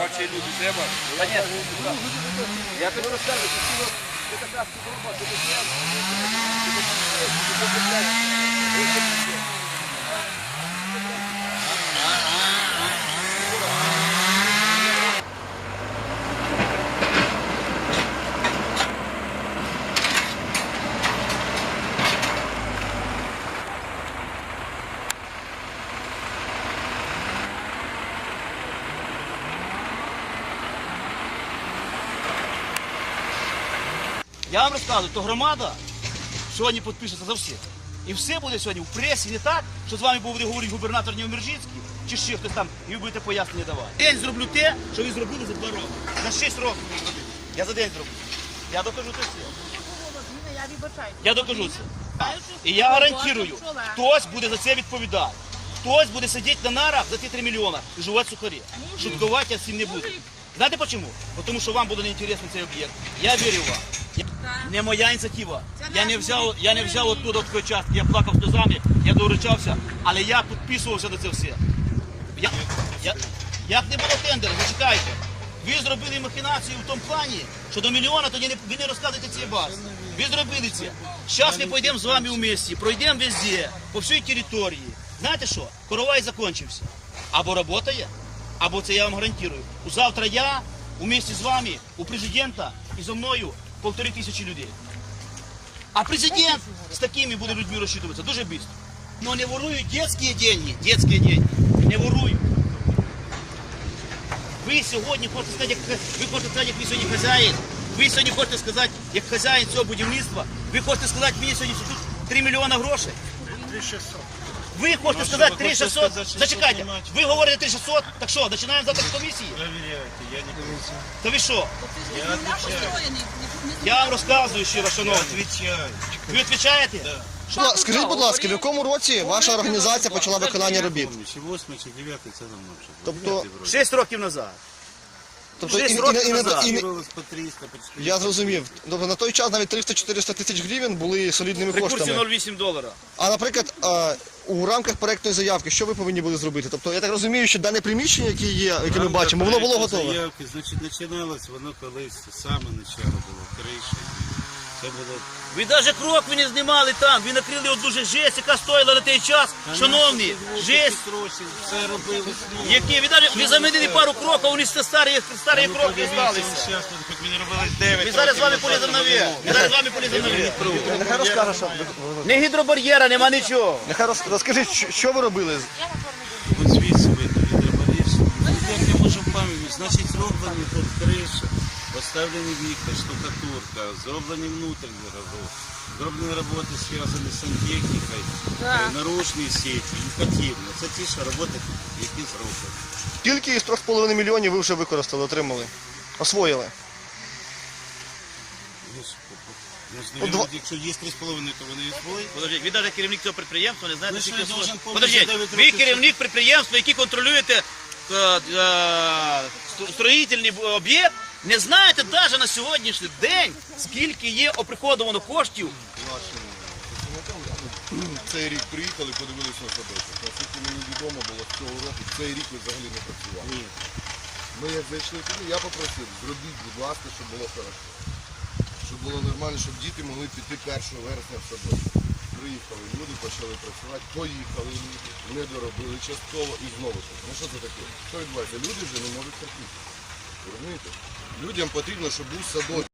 Робочі люди треба. Я тобі розкажу, що ці от- така співроба, це таке. Я вам розказую, то громада сьогодні підпишеться за всіх. І все буде сьогодні в пресі не так, що з вами буде говорити губернатор Нєвмержицький, чи ще хтось там, і ви будете пояснення давати. День зроблю те, що ви зробили за два роки. За шість років ви зробили. Я за день зроблю. Я докажу це все. Я докажу це. І я гарантую, хтось буде за це відповідати. Хтось буде сидіти на нарах за ті 3 мільйони і жувати сухарі. Шуткувати я цим не буду. Знаєте чому? Тому що вам буде неінтересний цей об'єкт. Я вірю в вас. Я- Не моя ініціатива. Я не взяв, я не взяв оттуда такої частки, я плакав сльозами, я доручався, але я підписувався на це все. Я, я, як не було тендеру, зачекайте. Ви зробили махінацію в тому плані, що до мільйона тоді не, ви не розказуєте ці бас. Ви зробили це. Зараз ми пойдемо з вами у місті, пройдемо везде, по всій території. Знаєте що? Коровай закінчився. Або працює, або це я вам гарантую. Завтра я у місті з вами, у президента і зі мною полтори тисячі людей. А президент з такими буде людьми розчитуватися дуже швидко. Но не ворують детські деньги, детські деньги. Не ворують. Ви сьогодні хочете сказати, як ви хочете сказати, як ви сьогодні хазяїн. Ви сьогодні хочете сказати, як хазяїн цього будівництва. Ви хочете сказати мені сьогодні, тут 3 мільйона грошей. 3600. Ви хочете сказати 3600. Зачекайте. Ви говорите 3600. Так що, починаємо завтра з комісії? Комиссия. Та ви що? Я. Я вам розказую щиро, шановні. Отвечаю. Ви відповідаєте? Скажіть, будь ласка, в якому році ваша організація почала виконання робіт? Помню, чи 8 чи 9 це нам вже. Тобто- Дев'ятий вроде. Шість років назад. Тобто і, і, і, і, і, і, по 300, по 400. я зрозумів. Тобто на той час навіть 300-400 тисяч гривень були солідними При курсі 0,8 долара. А наприклад, а, у рамках проектної заявки, що ви повинні були зробити? Тобто я так розумію, що дане приміщення, яке є, яке ми бачимо, воно було готове. Заявки, значить, починалось воно колись, саме начало було, криші. Це було Ви навіть крок ви не знімали там. Ви накрили от дуже жесть, яка стоїла на той час. Шановні, жесть. Тросі, все робили. Які ви навіть ви замінили пару кроків, вони ще старі, старі Ну, кроки залишилися. Мені робили 9 Ми зараз з вами поліземо наверх. Ми зараз з вами поліземо наверх. Нехай розкаже, що Не гідробар'єра, нема нічого. нехай роз- розкажіть, що- що ви робили? От звідси видно від революції. Як я можу пам'ятати, значить зроблені тут криша, поставлені вікна, штукатурка, зроблені внутрішні роботи, зроблені роботи зв'язані з сантехнікою, е, наружні сіті, і. Це ті, що роботи, які зроблені. Скільки із 3,5 мільйонів ви вже використали, отримали? Освоїли? Ну, ж, От два- якщо є 3,5, то вони і свої. Подождіть, ви навіть керівник цього підприємства не знаєте, що, скільки я должен повністю Подождіть, дев'ять ви років керівник підприємства, який контролюєте е, е, стро- строїтельний об'єкт, не знаєте навіть на сьогоднішній день, скільки є оприходовано коштів Цей рік приїхали, подивилися на садочок. Наскільки мені відомо було з цього року, цей рік ви взагалі не працювали. Ні. Ми як зайшли туди, я попросив, зробіть, будь ласка, щоб було хорошо. Щоб було нормально, щоб діти могли піти 1 вересня в садочок. Приїхали люди, почали працювати, поїхали люди, не доробили частково і знову. Ну що це таке? Що відбувається? Люди вже не можуть терпіти. Розумієте? Людям потрібно, щоб був садочок.